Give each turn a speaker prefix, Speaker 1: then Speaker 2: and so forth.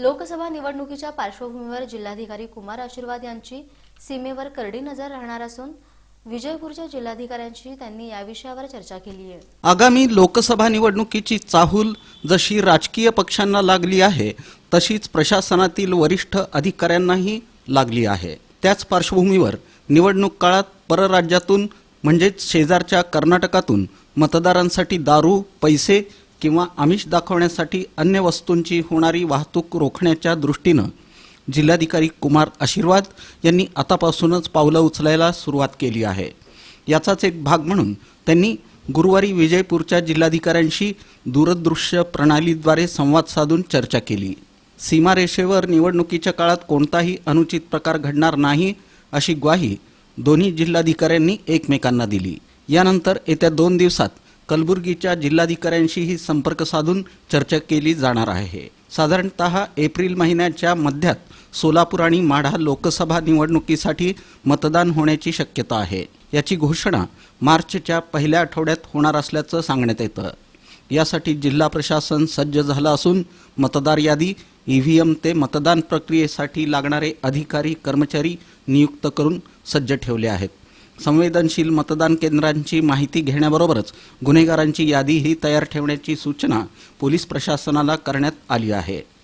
Speaker 1: लोकसभा निवडणुकीच्या पार्श्वभूमीवर जिल्हाधिकारी कुमार आशीर्वाद यांची सीमेवर करडी नजर राहणार असून विजयपूरच्या जिल्हाधिकाऱ्यांशी त्यांनी या विषयावर चर्चा केली आहे.
Speaker 2: आगामी लोकसभा निवडणुकीची चाहूल जशी राजकीय पक्षांना लागली आहे तशीच प्रशासनातील वरिष्ठ अधिकाऱ्यांनाही लागली आहे. त्याच पार्श्वभूमीवर निवडणूक काळात परराज्यातून म्हणजेच शेजारच्या कर्नाटकातून मतदारांसाठी दारू पैसे किंवा आमिष दाखवण्यासाठी अन्य वस्तूंची होणारी वाहतूक रोखण्याच्या दृष्टीनं जिल्हाधिकारी कुमार आशीर्वाद यांनी आतापासूनच पावलं उचलायला सुरुवात केली आहे. याचाच एक भाग म्हणून त्यांनी गुरुवारी विजयपूरच्या जिल्हाधिकाऱ्यांशी दूरदृश्य प्रणालीद्वारे संवाद साधून चर्चा केली. सीमारेषेवर निवडणुकीच्या काळात कोणताही अनुचित प्रकार घडणार नाही अशी ग्वाही दोन्ही जिल्हाधिकाऱ्यांनी एकमेकांना दिली. यानंतर येत्या दोन दिवसात कलबुर्गीच्या जिल्हाधिकाऱ्यांशीही संपर्क साधून चर्चा केली जाणार आहे. साधारणत एप्रिल महिन्याच्या मध्यात सोलापूर आणि माढा लोकसभा निवडणुकीसाठी मतदान होण्याची शक्यता आहे. याची घोषणा मार्चच्या पहिल्या आठवड्यात होणार असल्याचं सांगण्यात येतं. यासाठी जिल्हा प्रशासन सज्ज झालं असून मतदार यादी ईव्हीएम ते मतदान प्रक्रियेसाठी लागणारे अधिकारी कर्मचारी नियुक्त करून सज्ज ठेवले आहेत. संवेदनशील मतदान केंद्रांची माहिती घेण्याबरोबरच गुन्हेगारांची यादीही तयार ठेवण्याची सूचना पोलीस प्रशासनाला करण्यात आली आहे.